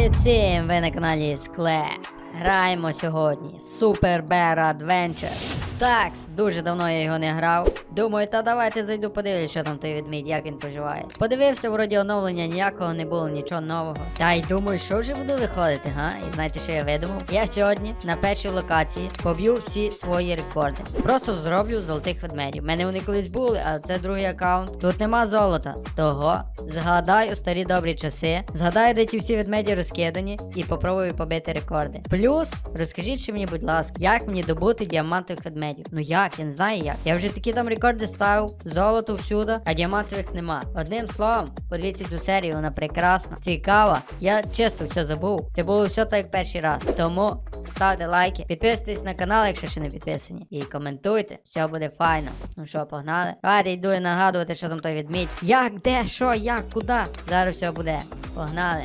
Привіт всім! Ви на каналі Склеп. Граємо сьогодні Super Bear Adventure. Такс, дуже давно я його не грав. Думаю, та давайте зайду подивлюсь, що там той відмідь, як він поживає. Подивився, вроді оновлення ніякого не було, нічого нового. Та й думаю, що вже буду виходити, га? І знаєте, що я видумав? Я сьогодні на першій локації поб'ю всі свої рекорди. Просто зроблю золотих ведмедів. У мене вони колись були, а це другий аккаунт. Тут нема золота. Того згадаю старі добрі часи. Згадаю, де ті всі ведмеді розкидані, і попробую побити рекорди. Плюс, розкажіть ще мені, будь ласка, як мені добути діамантових ведмедів? Ну як, я не знаю як. Я вже такі там рекорди ставив, золото всюди, а діамантових нема. Одним словом, подивіться цю серію, вона прекрасна, цікава. Я чисто все забув. Це було все так перший раз. Тому ставте лайки, підписуйтесь на канал, якщо ще не підписані. І коментуйте, все буде файно. Ну що, погнали? Давайте йду і нагадувати, що там той відмідь. Як, де, що, як, куди? Зараз все буде. Погнали.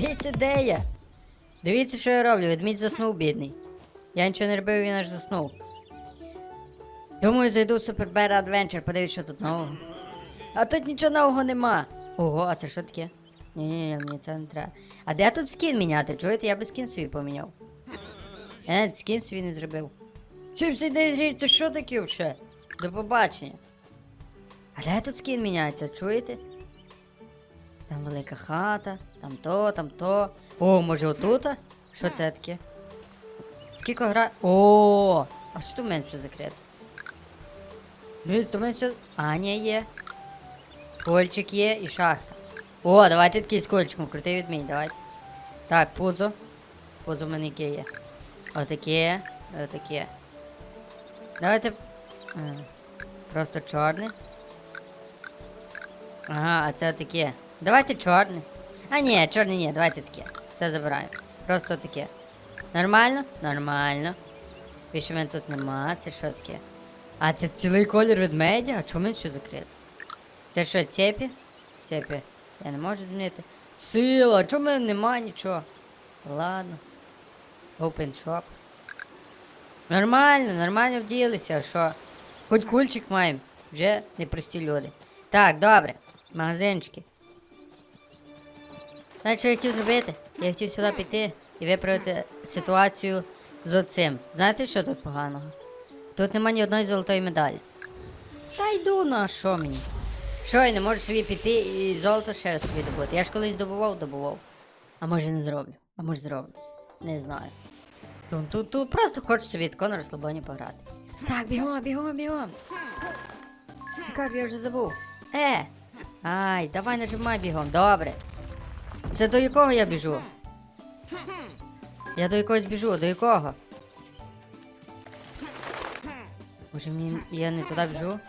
Дивіться, де я. Дивіться, що я роблю. Відмідь заснув, бідний. Я нічого не робив, він аж заснув. Думаю, зайду в Super Bear Adventure, подивлюсь, що тут нового. А тут нічого нового нема. Ого, а це що таке? Ні-ні-ні, мені це не треба. А де тут скін міняти? Чуєте, я би скін свій поміняв. Я навіть скін свій не зробив. 79 гривень, це що таке вже? До побачення. А де тут скін міняється, чуєте? Там велика хата, там то, там то. О, може отут? Що це таке? Скільки гра. О! А що мене все закрито? Ну, то в мене все. А, ні, є. Кольчик є і шахта. О, давайте такий з кольчиком, крутий відмінь, давайте. Так, пузо. Пузо в мене яке є. Отаке, отаке. Давайте. Просто чорне. Ага, а це таке. Давайте чорне. А ні, чорне ні, давайте таке. Це забираємо. Просто таке. Нормально? Нормально. Більше мене тут нема, це що таке? А це цілий колір ведмедя? А чому він все закрито? Це що, цепі? Цепі. Я не можу змінити. Сила, чому в мене нема нічого? Ладно. Open shop. Нормально, нормально вділися, що? Хоч кульчик маємо. Вже непрості люди. Так, добре. Магазинчики. Знаєте, що я хотів зробити? Я хотів сюди піти і виправити ситуацію з оцим. Знаєте, що тут поганого? Тут нема ні одної золотої медалі. Та йду на що мені? Що я не можу собі піти і золото ще раз собі добути? Я ж колись добував, добував. А може не зроблю. А може зроблю. Не знаю. Тут, тут, тут просто хочу собі тако на розслабоні пограти. Так, бігом, бігом, бігом. Чекай, я вже забув. Е! Ай, давай нажимай бігом, добре. Це до якого я біжу? Я до якогось біжу, до якого? Може мені я не туди біжу?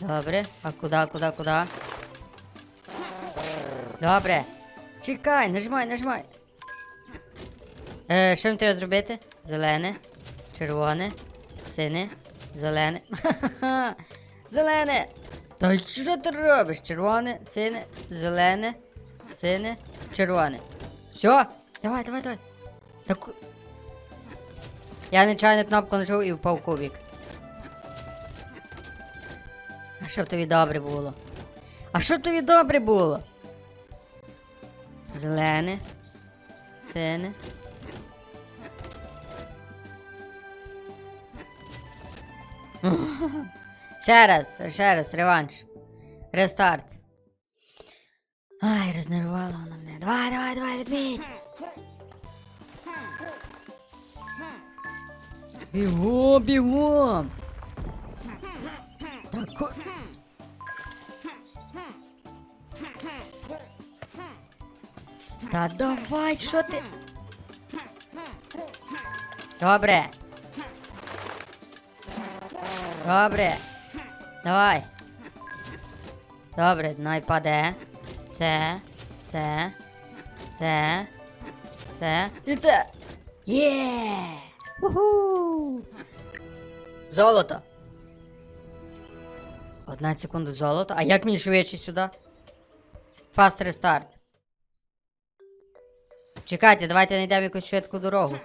Добре, а куди, куди, куди? Добре. Чекай, нажимай, нажимай. Е, що мені треба зробити? Зелене, червоне, сине, зелене. Зелене! Та що ти робиш? Червоне, сине, зелене, сине, червоне. Все? Давай, давай, давай. Так... Я нечайно кнопку нажав і впав кубик. А щоб тобі добре було? А щоб тобі добре було? Зелене, сине. Ще раз, ще раз, реванш. Рестарт. Ай, рознервувало воно мене. Давай, давай, давай, відміть. Бігом, бігом. Так. Та давай, що ти? Добре. Добре. Давай. Добре, найпаде. Це. Це. Це. Це. І це. Є! Уху! Золото. Одна секунда золото. А як мені швидше сюди? Fast restart. Чекайте, давайте знайдемо якусь швидку дорогу.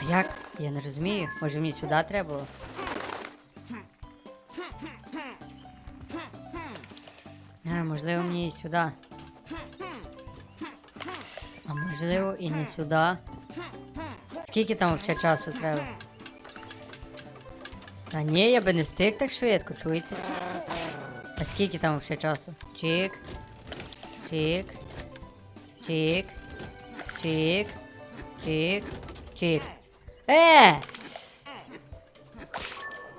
А як? Я не розумію. Може мені сюди треба було? А, можливо, мені і сюди. А можливо і не сюди. Скільки там взагалі часу треба? Та ні, я би не встиг так швидко, чуєте? А скільки там взагалі часу? Чик. Чик. Чик. Чик. Чик. Чик. Е!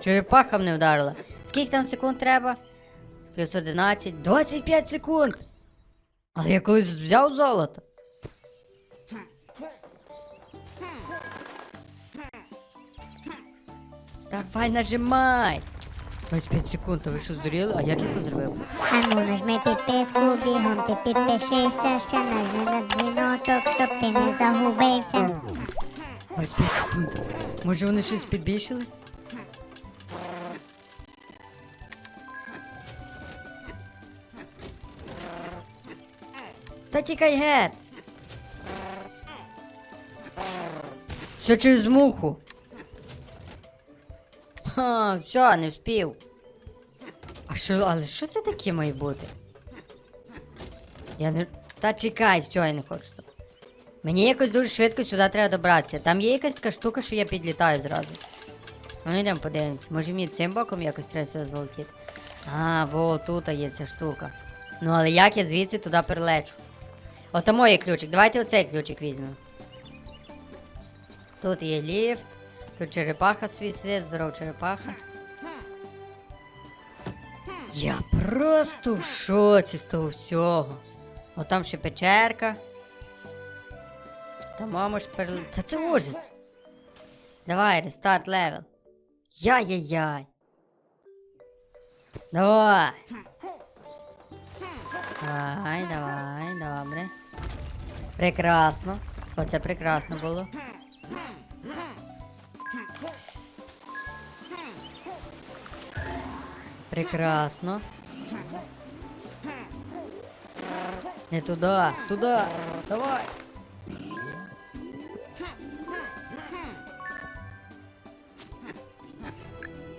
Черепаха мене вдарила. Скільки там секунд треба? Плюс 11. 25 секунд! Але я колись взяв золото. Давай нажимай! 25 секунд, а ви що здуріли? А як я це зробив? Ану, нажми підписку, бігом ти підпишися, ще нажми на дзвіночок, щоб ти не загубився. 25 секунд. Може вони щось підбільшили? Та тікай гет! Все через муху. Ха, все, не вспів. А що, але що це таке має бути? Я не. Та чекай, все, я не хочу. Мені якось дуже швидко сюди треба добратися. Там є якась така штука, що я підлітаю зразу. Ну йдемо подивимось. Може мені цим боком якось треба сюди залетіти. А, во, тут є ця штука. Ну але як я звідси туди прилечу? Ото мой ключик. Давайте оцей ключик візьмемо. Тут є ліфт, тут черепаха свій сидить, здоров черепаха. Я просто в шоці з того всього. О, там ще печерка. Та мама ж перел... Та це ужас. Давай, рестарт левел. Яй-яй-яй. Давай. Давай, давай, добре. Прекрасно. Оце прекрасно було. Прекрасно. Не туда, туда. Давай.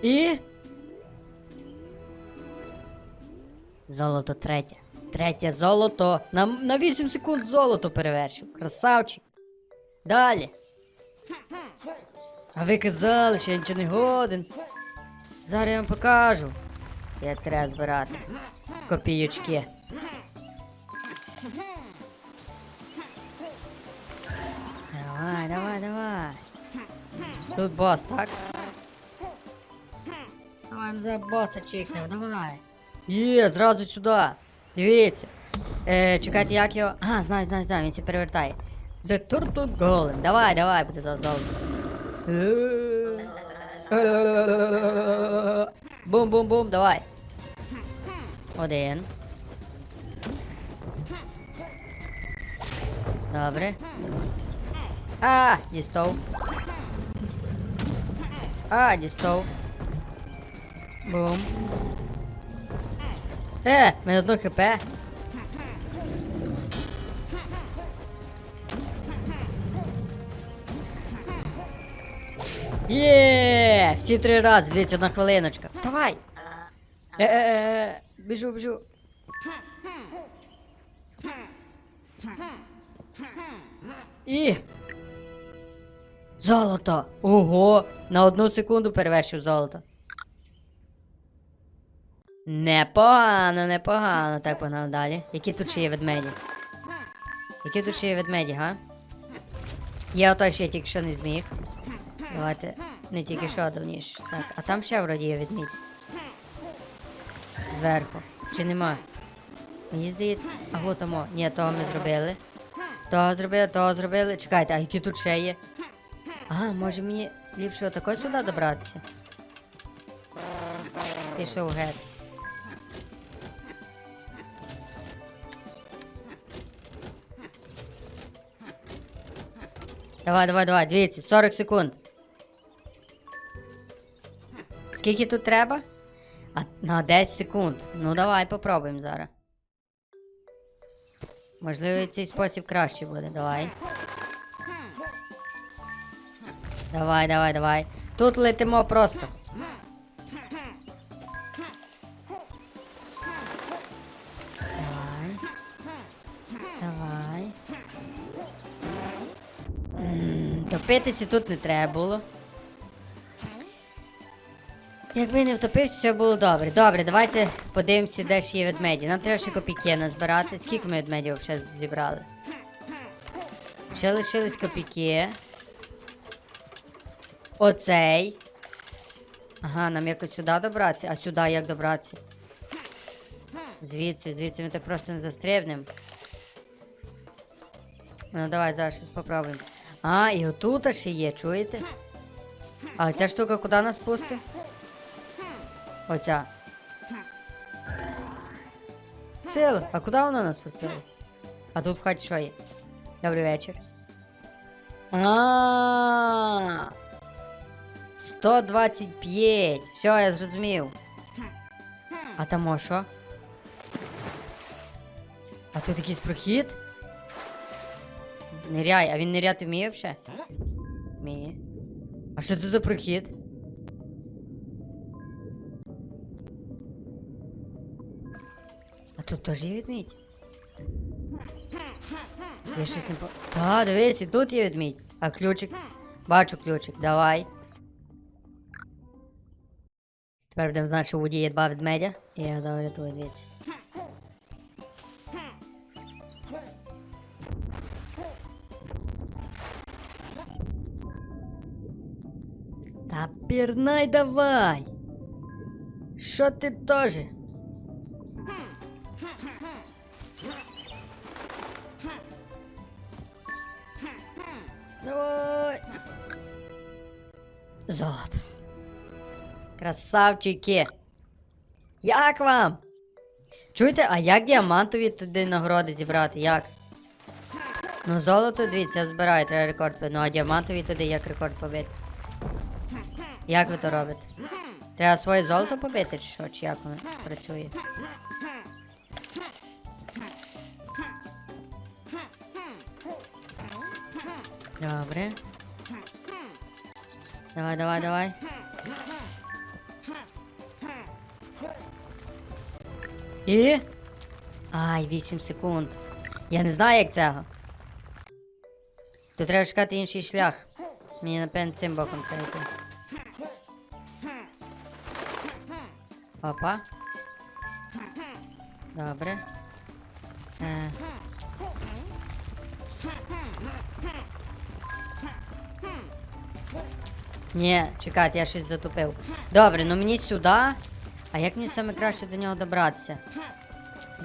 І. Золото третє. Третє золото. На, на 8 секунд золото перевершив. Красавчик. Далі. А ви казали, що я нічого не годен. Зараз я вам покажу. Як треба збирати. Копійочки. Давай, давай, давай. Тут бос, так? Давай за боса чикнемо, давай. Є, зразу сюди. Дивіться. Е, чекайте, як його. А, знаю, знаю, знаю, він се перевертає. The Turtle Golem. Давай, давай, буде за золото. Бум-бум-бум, давай. Один. Добре. А, дістав. А, дістав. Бум. Е, мене одно хп. Є! Всі три рази, дивіться, одна хвилиночка. Вставай! Е-е-е, біжу, біжу. І. Золото! Ого! На одну секунду перевершив золото. Непогано, непогано. Так, погнали далі. Які тут ще є ведмеді? Які тут ще є ведмеді, га? Є отой, що я тільки що не зміг. Давайте не тільки що давніше. Так, а там ще вроді є ведмідь. Зверху. Чи нема? Мені здається. А вот тому. Ні, того ми зробили. Того зробили, того зробили. Чекайте, а які тут ще є? А, може мені ліпше отако сюди добратися? Пішов геть. Давай, давай, давай, дивіться, 40 секунд. Скільки тут треба? А на 10 секунд. Ну давай попробуємо зараз. Можливо, цей спосіб краще буде. Давай. Давай, давай, давай. Тут летимо просто. Давай. Давай. М, Топитися тут не треба було. Якби не втопився, все було добре. Добре, давайте подивимося, де ж є ведмеді. Нам треба ще копійки назбирати. Скільки ми ведмедів взагалі зібрали? Ще лишились копійки. Оцей. Ага, нам якось сюди добратися. А сюди як добратися? Звідси, звідси ми так просто не застрибнемо. Ну давай зараз щось попробуємо. А, і отут ще є, чуєте? А ця штука куди нас пустить? Оця. Сила, а куди вона нас пустила? А тут в хаті що є? Добрий вечір. А. 125. Все, я зрозумів. А там що? А тут якийсь прохід? Ниряй, а він ниряти вміє взагалі? Вміє. А що це за прохід? А тут теж є ведмідь? Я щось не по. Та, дивись, і тут є ведмідь. А ключик. Бачу ключик, давай. Тепер будемо знати, що у воді є два ведмедя. І я його врятую, дивіться. Та пірнай давай. Що ти теж? Давай. Золото. Красавчики. Як вам? Чуєте, а як діамантові туди нагороди зібрати? Як? Ну, золото, дивіться, збираю, треба рекорд побити. Ну, а діамантові туди як рекорд побити? Як ви то робите? Треба своє золото побити, чи що? Чи як воно працює? Добре. Давай, давай, давай. І? Ай, 8 секунд. Я не знаю, як цього. Тут треба шукати інший шлях. Мені напевно цим боком треба. Опа. Добре. Е. Ні, чекайте, я щось затупив. Добре, ну мені сюди. А як мені саме краще до нього добратися?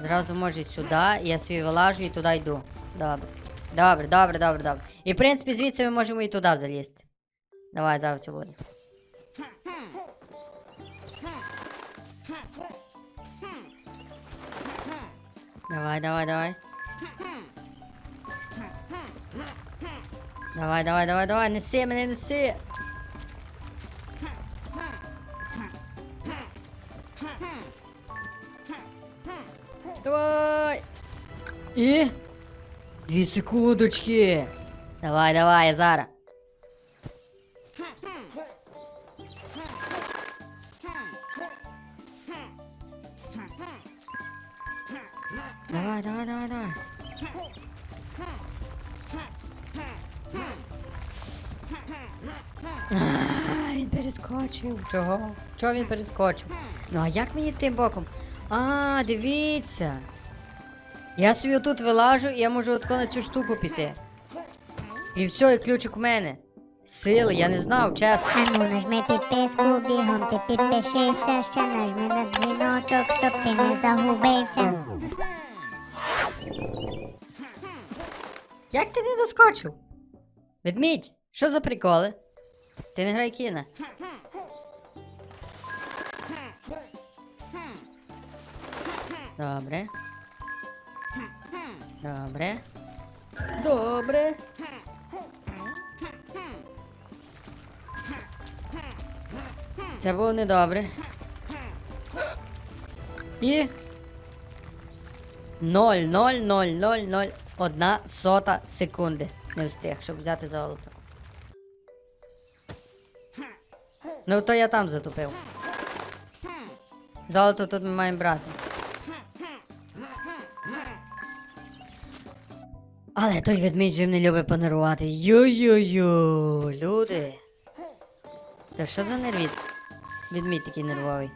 Зразу може сюди, я свій вилажу і туди йду. Добре. Добре, добре, добре, добре. І в принципі звідси ми можемо і туди залізти. Давай, зараз все буде. Давай, давай, давай. Давай, давай, давай, давай, неси мене, неси. Давай. І? Дві секундочки. Давай, давай, я зараз. Чого? Чого він перескочив? Ну а як мені тим боком? А, дивіться. Я собі отут вилажу, і я можу отко на цю штуку піти. І все, і ключик у мене. Сили, я не знав, чесно. А ну нажми підписку, бігом ти підпишися, ще нажми на дзвіночок, щоб ти не загубився. Як ти не доскочив? Ведмідь, що за приколи? Ти не грай кіна. Добре. Добре. Добре. Це було недобре. І. 0, 0, 0, 0, 0, одна сота секунди. Не встиг, щоб взяти золото. Ну, то я там затупив. Золото тут ми маємо брати. Але той ведмідь не любить панерувати. Йо-йо-йо, люди. Та що за нервіт? Ведмідь такий нервовий.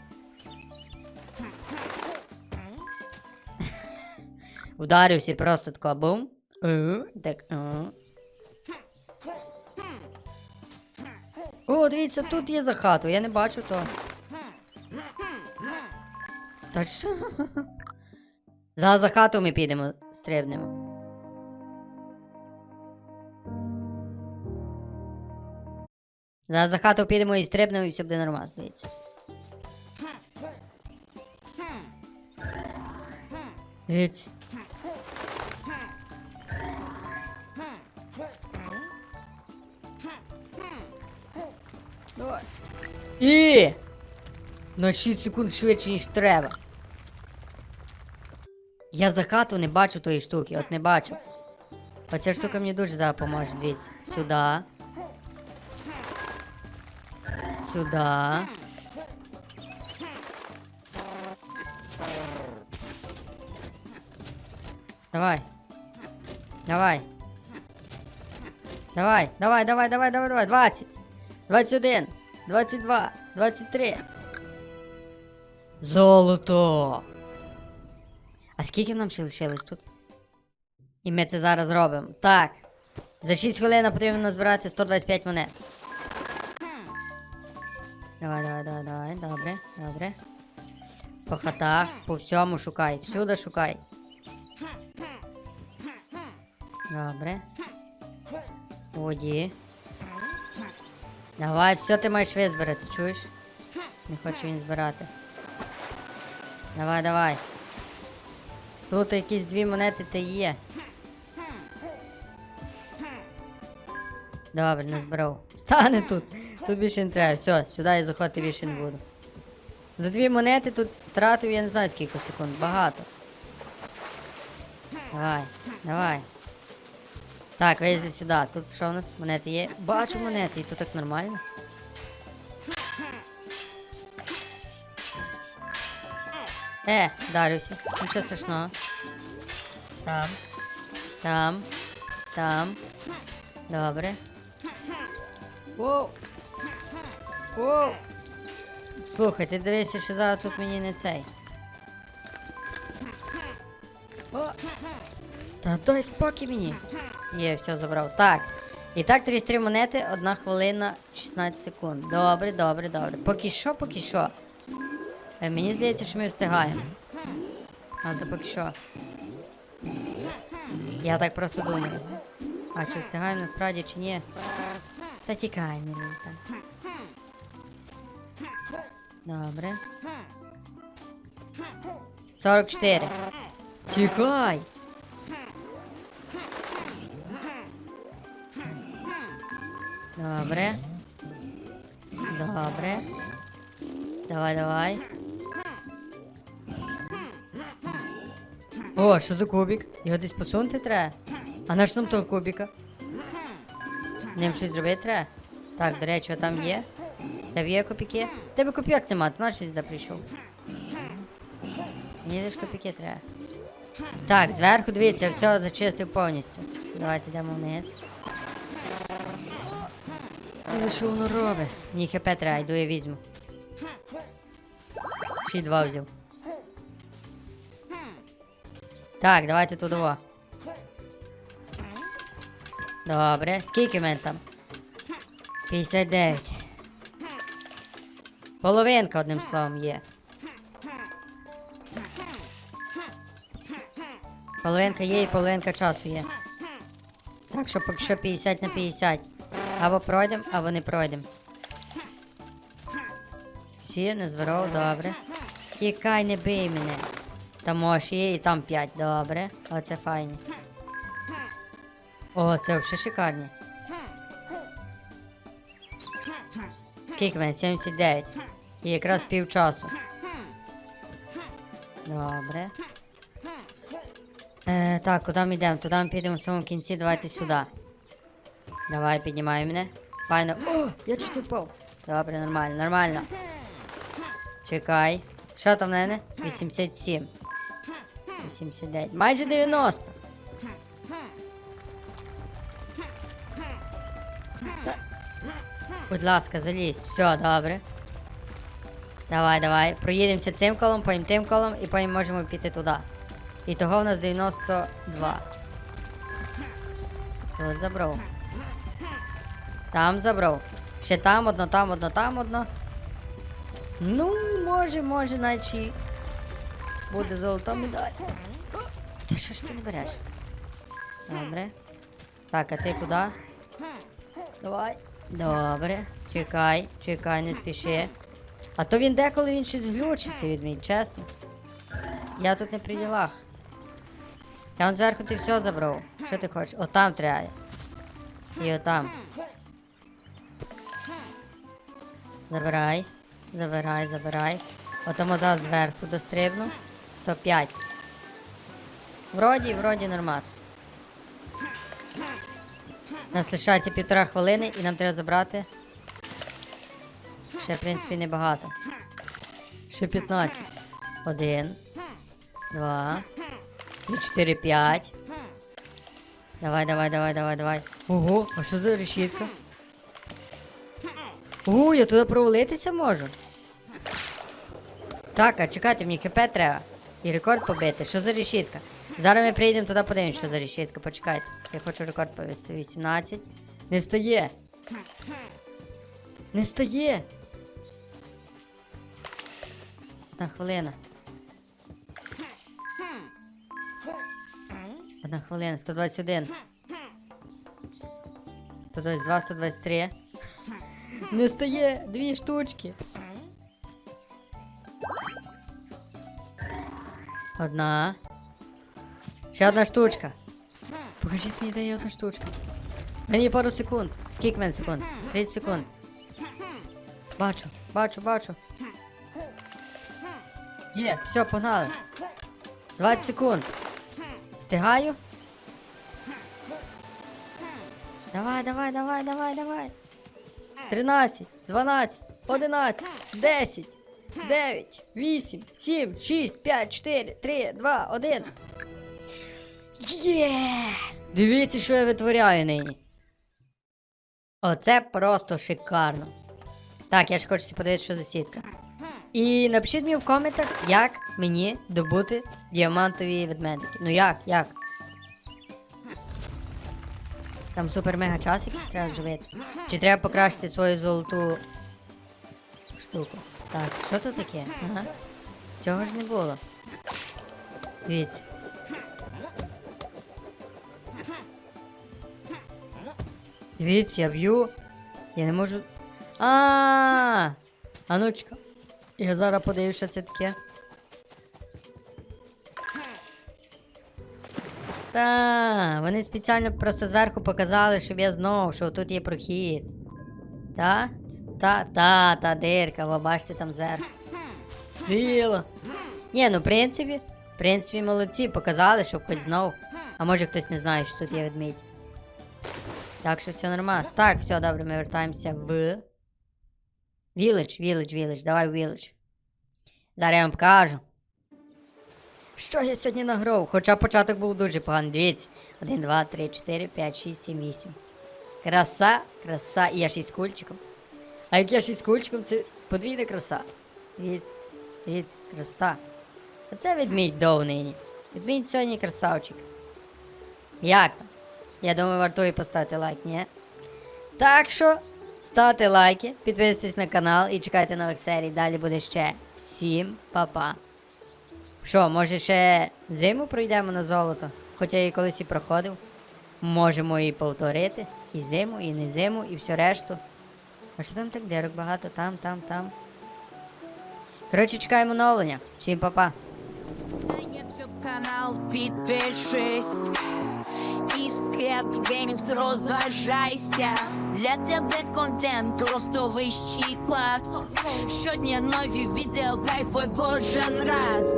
Ударився просто тако бум. Так. О, дивіться, тут є за хату, я не бачу то. Та що? За, за хату ми підемо, стрибнемо. Зараз за хату підемо і стрибнемо, і все буде нормально, здається. Давай. І! На 6 секунд швидше, ніж треба. Я за хату не бачу тої штуки, от не бачу. Оця штука мені дуже зараз поможе, дивіться. Сюди. Сюда. Давай. Давай. Давай, давай, давай, давай, давай, давай. 20. 21. 22. 23. Золото. А скільки нам ще лишилось тут? І ми це зараз робимо. Так. За 6 хвилин потрібно назбирати 125 монет. Давай, давай, давай, давай, добре, добре. По хатах, по всьому шукай, всюди шукай. Добре. У. Давай, все ти маєш визбирати, чуєш? Не хоче він збирати. Давай, давай. Тут якісь дві монети та є. Добре, не збирав. Стане тут. Тут більше не треба. Все, сюди я заходити більше не буду. За дві монети тут тратив я не знаю скільки секунд. Багато. Давай, давай. Так, виїзди сюди. Тут що у нас? Монети є. Бачу монети, і то так нормально. Е, вдарився. Нічого страшного. Там. Там. Там. Добре. Воу. Воу. Слухай, ти дивися, що зараз тут мені не цей. О. Та дай спокій мені. Є, все забрав. Так. І так, 33 монети, 1 хвилина 16 секунд. Добре, добре, добре. Поки що, поки що. Е, Мені здається, що ми встигаємо. А то поки що. Я так просто думаю. А чи встигаємо насправді чи ні? Та тікай, не лізь там. Добре. 44. Тікай! Добре. Добре. Давай, давай. О, що за кубик? Його десь посунути треба. А на що нам того кубика? Ним щось зробити треба? Так, до речі, а там є. Тебе є копійки? Тебе копійок нема, ти наш сюди прийшов. Мені лише копійки треба. Так, зверху дивіться, все зачистив повністю. Давайте йдемо вниз. Але що воно робить? Мені хп треба, йду я візьму. Ще два взяв. Так, давайте туди. во. Добре, скільки в там? 59. Половинка, одним словом, є. Половинка є і половинка часу є. Так що поки що 50 на 50. Або пройдемо, або не пройдемо. Всі, не зберов, добре. Тікай, не бий мене. Там може є і там 5, добре. Оце файні. О, це взагалі шикарні. Скільки мене? 79. І якраз пів часу. Добре. Е, так, куди ми йдемо? Туди ми підемо в самому кінці, давайте сюди. Давай, піднімай мене. Файно. О, я чуть не впав. Добре, нормально, нормально. Чекай. Що там в мене? 87. 89. Майже 90. Будь ласка, залізь. Все, добре. Давай, давай. Проїдемося цим колом, потім тим колом і потім можемо піти туди. І того в нас 92. Тут забрав. Там забрав. Ще там одно, там одно, там одно. Ну, може, може, і буде золота медаль. Та що ж ти не береш? Добре. Так, а ти куди? Давай. Добре. Чекай, чекай, не спіши. А то він деколи він щось глючиться від мій, чесно. Я тут не при ділах. Там зверху ти все забрав. Що ти хочеш? Отам треба. І отам. Забирай. Забирай, забирай. Отому зараз зверху дострибну. 105. Вроді, вроді нормас. Нас лишається півтора хвилини і нам треба забрати. Ще, в принципі, небагато. Ще 15. Один. Два. Три, чотири, п'ять. Давай, давай, давай, давай, давай. Ого, а що за решітка? Ого, я туди провалитися можу. Так, а чекайте, мені хп треба. І рекорд побити. Що за решітка? Зараз ми прийдемо туди подивимось, що за решітка. Почекайте. Я хочу рекорд повісти. 18. Не стає. Не стає. Одна хвилина. Одна хвилина, 121. 122, 123. Не стає! Дві штучки. Одна. Ще одна штучка. Покажіть мені, де є одна штучка. Мені пару секунд. Скільки мене секунд? 30 секунд. Бачу, бачу, бачу. Є, все, погнали. 20 секунд. Встигаю? Давай, давай, давай, давай, давай. 13, 12, 11, 10, 9, 8, 7, 6, 5, 4, 3, 2, 1. Є! Дивіться, що я витворяю нині. Оце просто шикарно. Так, я ж хочу подивитися, що за сітка. І напишіть мені в коментах, як мені добути діамантові ведмедики. Ну як, як? Там супер мега час якийсь треба зробити. Чи треба покращити свою золоту штуку? Так, що тут таке? Ага. Цього ж не було. Дивіться. Дивіться, я б'ю. Я не можу. А, а ну-чка. Я зараз подивлюсь, що це таке. Та, вони спеціально просто зверху показали, щоб я знав, що тут є прохід. Та? Та, та, та дирка, ви бачите там зверху. Сила. Ні, ну в принципі, в принципі, молодці, показали, щоб хоч знав. А може хтось не знає, що тут є ведмідь. Так що все нормально. Так, все, добре, ми вертаємося в. Village, Village, Village, давай Village. Зараз я вам покажу. Що я сьогодні награв? Хоча початок був дуже поганий. Дивіться. 1, 2, 3, 4, 5, 6, 7, 8. Краса, краса. І я ще з кульчиком. А як я ще з кульчиком, це подвійна краса. Дивіться, дивіться, краса. Оце відмідь до нині. Відмідь сьогодні красавчик. Як там? Я думаю, вартує поставити лайк, ні? Так що ставте лайки, підписуйтесь на канал і чекайте нових серій. Далі буде ще. Всім па-па. Що, може ще зиму пройдемо на золото? Хоча я її колись і проходив. Можемо і повторити. І зиму, і не зиму, і все решту. А що там так дирок багато? Там, там, там. Коротше, чекаємо оновлення. Всім па-па. Канал підпишись і вслед геймінгс розважайся. Для тебе контент просто вищий клас. Щодня нові відео, кайфуй кожен раз.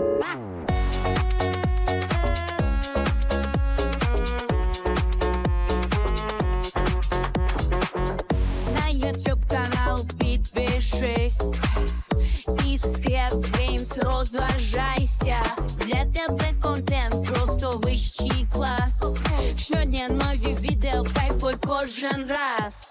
Нові відео, кайфуй кожен раз.